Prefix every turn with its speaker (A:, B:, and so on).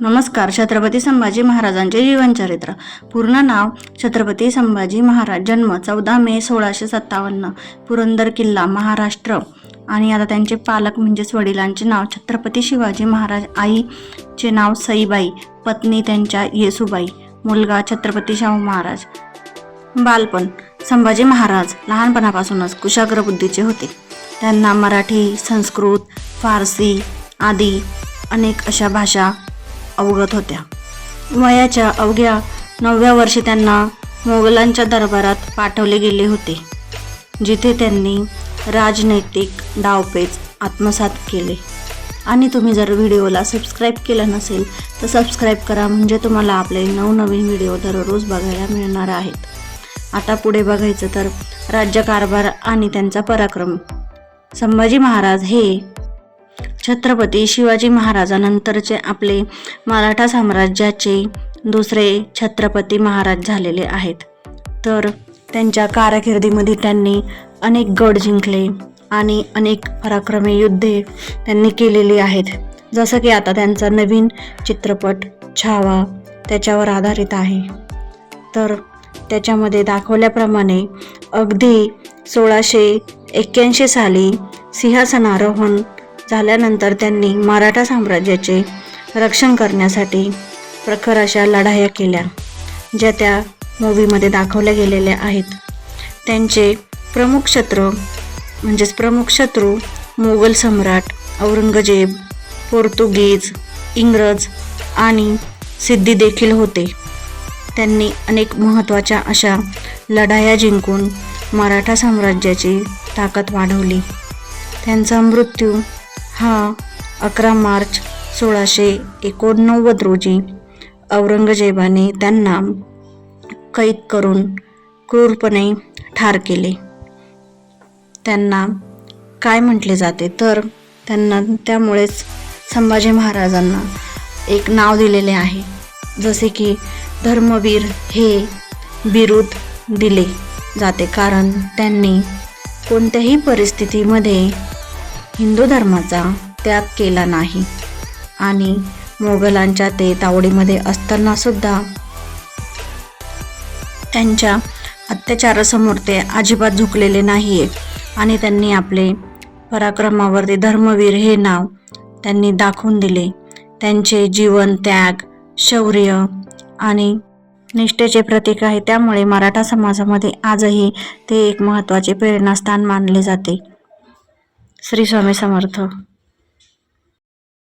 A: नमस्कार छत्रपती संभाजी महाराजांचे जीवनचरित्र. पूर्ण नाव छत्रपती संभाजी महाराज जन्म चौदा मे सोळाशे सत्तावन्न पुरंदर किल्ला महाराष्ट्र. आणि आता त्यांचे पालक म्हणजेच वडिलांचे नाव छत्रपती शिवाजी महाराज आईचे नाव सईबाई पत्नी त्यांच्या येसुबाई मुलगा छत्रपती शाहू महाराज. बालपण. संभाजी महाराज लहानपणापासूनच कुशाग्र बुद्धीचे होते. त्यांना मराठी संस्कृत फारसी आदी अनेक अशा भाषा अवगत होत्या. वयाच्या अवघ्या नवव्या वर्षी त्यांना मोगलांच्या दरबारात पाठवले गेले होते जिथे त्यांनी राजनैतिक डावपेच आत्मसात केले. आणि तुम्ही जर व्हिडिओला सबस्क्राईब केलं नसेल तर सबस्क्राईब करा म्हणजे तुम्हाला आपले नवनवीन व्हिडिओ दररोज बघायला मिळणार आहेत. आता पुढे बघायचं तर राज्यकारभार आणि त्यांचा पराक्रम. संभाजी महाराज हे छत्रपती शिवाजी महाराजानंतरचे आपले मराठा साम्राज्याचे दुसरे छत्रपती महाराज झालेले आहेत. तर त्यांच्या कारकिर्दीमध्ये त्यांनी अनेक गड जिंकले आणि अनेक पराक्रमी युद्धे त्यांनी केलेली आहेत. जसं की आता त्यांचा नवीन चित्रपट छावा त्याच्यावर आधारित आहे. तर त्याच्यामध्ये दाखवल्याप्रमाणे अगदी सोळाशे एक्क्याऐंशी साली सिंहासनारोहण झाल्यानंतर त्यांनी मराठा साम्राज्याचे रक्षण करण्यासाठी प्रखर अशा लढाया केल्या ज्या त्या मूवीमध्ये दाखवल्या गेलेल्या आहेत. त्यांचे प्रमुख शत्रू म्हणजेच प्रमुख शत्रू मोगल सम्राट औरंगजेब पोर्तुगीज इंग्रज आणि सिद्धी देखील होते. त्यांनी अनेक महत्त्वाच्या अशा लढाया जिंकून मराठा साम्राज्याची ताकद वाढवली. त्यांचा मृत्यू हा अकरा मार्च सोळाशे एकोणनव्वद रोजी औरंगजेबाने त्यांना कैद करून क्रूरपणे ठार केले. त्यांना काय म्हटले जाते? तर त्यांना त्यामुळेच संभाजी महाराजांना एक नाव दिलेले आहे. जसे की धर्मवीर हे बिरुद दिले जाते. कारण त्यांनी कोणत्याही परिस्थितीमध्ये हिंदू धर्माचा त्याग केला नाही. आणि मोगलांच्या ते तावडीमध्ये असतानासुद्धा त्यांच्या अत्याचारासमोर ते अजिबात झुकलेले नाही आहे आणि त्यांनी आपले पराक्रमावरती धर्मवीर हे नाव त्यांनी दाखवून दिले. त्यांचे जीवन त्याग शौर्य आणि निष्ठेचे प्रतीक आहे. त्यामुळे मराठा समाजामध्ये आजही ते एक महत्त्वाचे प्रेरणास्थान मानले जाते. श्री स्वामी समर्थ